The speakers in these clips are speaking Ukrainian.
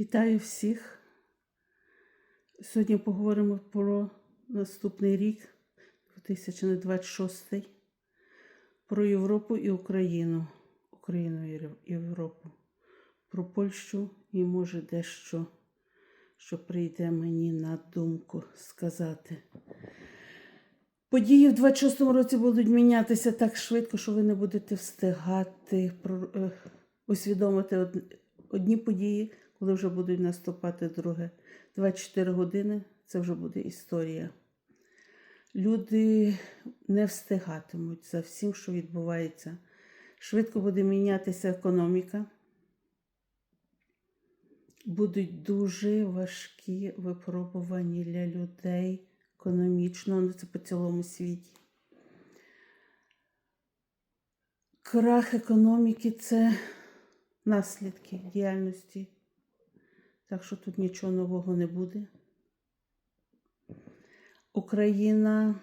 Вітаю всіх. Сьогодні поговоримо про наступний рік, 2026, про Європу і Україну, Україну і Європу, про Польщу і може дещо, що прийде мені на думку сказати. Події в 26-му році будуть мінятися так швидко, що ви не будете встигати е, усвідомити одні події, коли вже будуть наступати друге. 24 години це вже буде історія. Люди не встигатимуть за всім, що відбувається. Швидко буде мінятися економіка. Будуть дуже важкі випробування для людей економічно, ну це по цілому світі. Крах економіки це наслідки діяльності. Так що тут нічого нового не буде. Україна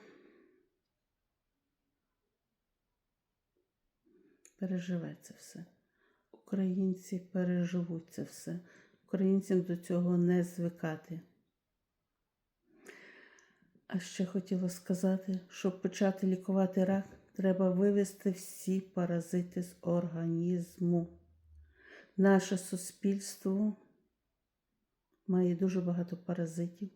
переживе це все. Українці переживуть це все. Українцям до цього не звикати. А ще хотіла сказати, щоб почати лікувати рак, треба вивести всі паразити з організму. Наше суспільство має дуже багато паразитів.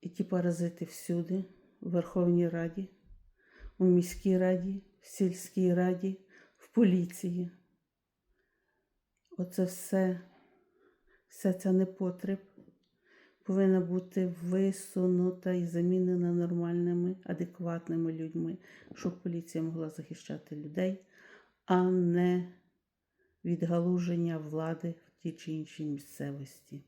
І ті паразити всюди, в Верховній Раді, у міській раді, в сільській раді, в поліції. Оце все, вся ця непотреб повинна бути висунута і замінена нормальними, адекватними людьми, щоб поліція могла захищати людей, а не відгалуження влади в тій чи іншій місцевості.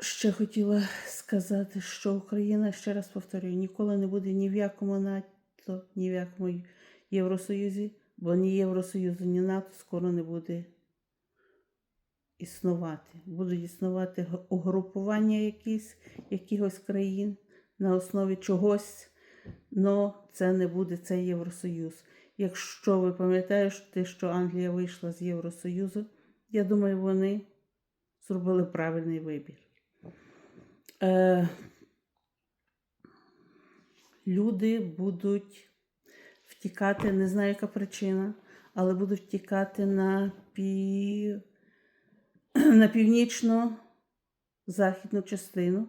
Ще хотіла сказати, що Україна, ще раз повторюю, ніколи не буде ні в якому НАТО, ні в якому Євросоюзі, бо ні Євросоюзу, ні НАТО скоро не буде існувати. Будуть існувати угрупування якісь, якихось країн на основі чогось, але це не буде цей Євросоюз. Якщо ви пам'ятаєте, що Англія вийшла з Євросоюзу, я думаю, вони зробили правильний вибір. Е, люди будуть втікати, не знаю, яка причина, але будуть втікати на, пів... на північно-західну частину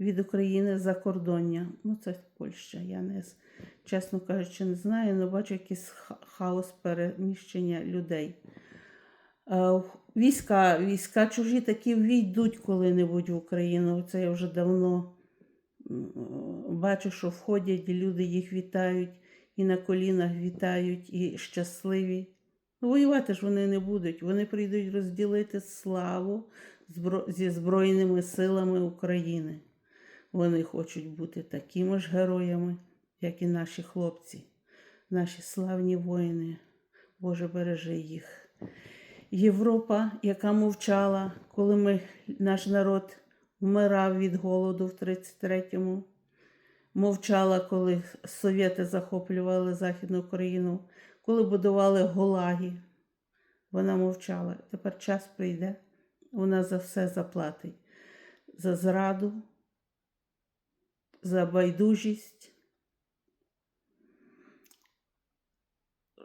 від України за кордоння. Ну, це Польща. Я не чесно кажучи, не знаю, але бачу якийсь хаос переміщення людей. Е, Війська, війська чужі такі війдуть коли-небудь в Україну. Це я вже давно бачу, що входять, люди їх вітають, і на колінах вітають, і щасливі. Ну, воювати ж вони не будуть. Вони прийдуть розділити славу зі Збройними силами України. Вони хочуть бути такими ж героями, як і наші хлопці, наші славні воїни. Боже, бережи їх. Європа, яка мовчала, коли ми, наш народ вмирав від голоду в 33-му, мовчала, коли совєти захоплювали Західну Україну, коли будували гулаги. Вона мовчала. Тепер час прийде, вона за все заплатить. За зраду, за байдужість.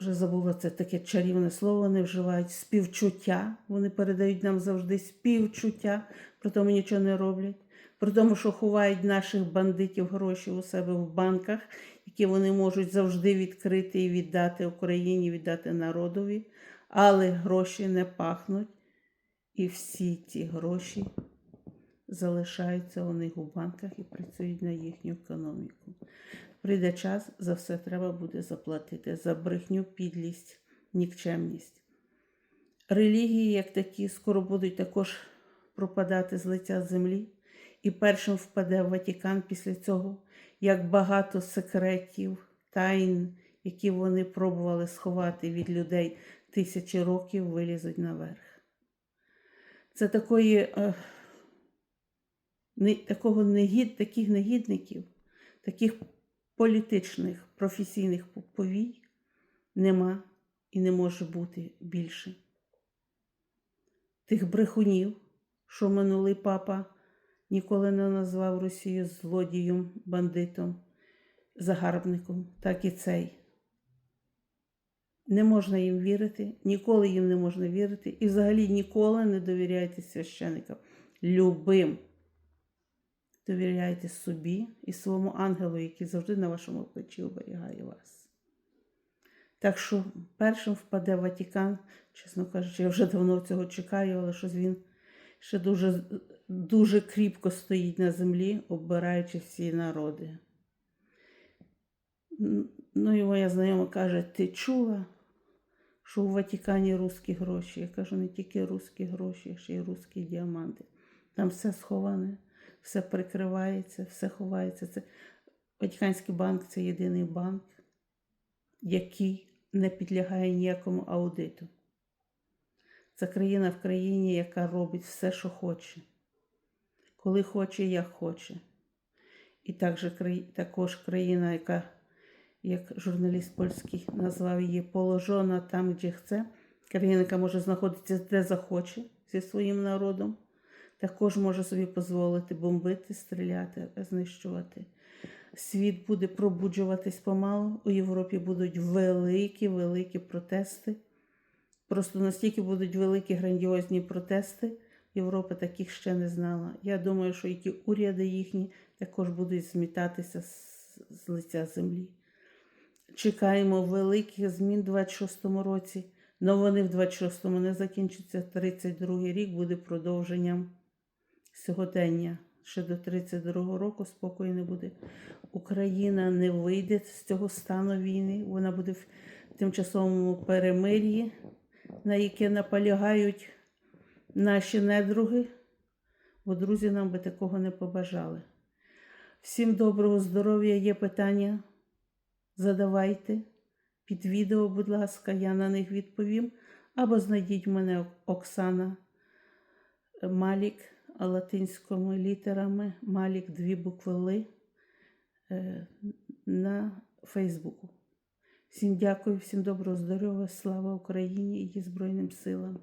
Вже забула це таке чарівне слово, вони вживають співчуття. Вони передають нам завжди співчуття, при тому нічого не роблять. При тому, що ховають наших бандитів гроші у себе в банках, які вони можуть завжди відкрити і віддати Україні, віддати народові, але гроші не пахнуть. І всі ті гроші залишаються у них у банках і працюють на їхню економіку. Прийде час, за все треба буде заплатити, за брехню, підлість, нікчемність. Релігії, як такі, скоро будуть також пропадати з лиця землі, і першим впаде Ватікан після цього, як багато секретів, тайн, які вони пробували сховати від людей тисячі років, вилізуть наверх. Це такої, е, такого негід, таких негідників, таких політичних професійних повій нема і не може бути більше. тих брехунів, що минулий папа ніколи не назвав Росію злодієм, бандитом, загарбником, так і цей. Не можна їм вірити, ніколи їм не можна вірити. І взагалі ніколи не довіряйте священикам. Любим. Довіряйте собі і своєму ангелу, який завжди на вашому плечі оберігає вас. Так що першим впаде Ватікан, чесно кажучи, я вже давно цього чекаю, але щось він ще дуже, дуже кріпко стоїть на землі, оббираючи всі народи. Ну і моя знайома каже: ти чула, що у Ватикані русські гроші? Я кажу, не тільки русські гроші, а ще й русські діаманти. Там все сховане, все прикривається, все ховається. Це Ватиканський банк це єдиний банк, який не підлягає ніякому аудиту. Це країна в країні, яка робить все, що хоче, коли хоче, як хоче. І також, країна, яка, як журналіст польський назвав її, положена там, де chce. Країна, яка може знаходитися де захоче зі своїм народом, також може собі дозволити бомбити, стріляти, знищувати. Світ буде пробуджуватись помалу. У Європі будуть великі, великі протести. Просто настільки будуть великі грандіозні протести. Європа таких ще не знала. Я думаю, що і ті уряди їхні також будуть змітатися з, лиця землі. Чекаємо великих змін у 26-му році. але вони в 26-му не закінчаться. 32-й рік буде продовженням сьогодення. Ще до 32-го року спокою не буде. Україна не вийде з цього стану війни. Вона буде в тимчасовому перемир'ї, на яке наполягають наші недруги, бо друзі нам би такого не побажали. Всім доброго здоров'я, є питання. Задавайте під відео, будь ласка, я на них відповім. Або знайдіть мене Оксана Малік латинськими літерами, Малік дві букви Ли е, на Фейсбуку. Всім дякую, всім доброго здоров'я, слава Україні і її Збройним силам.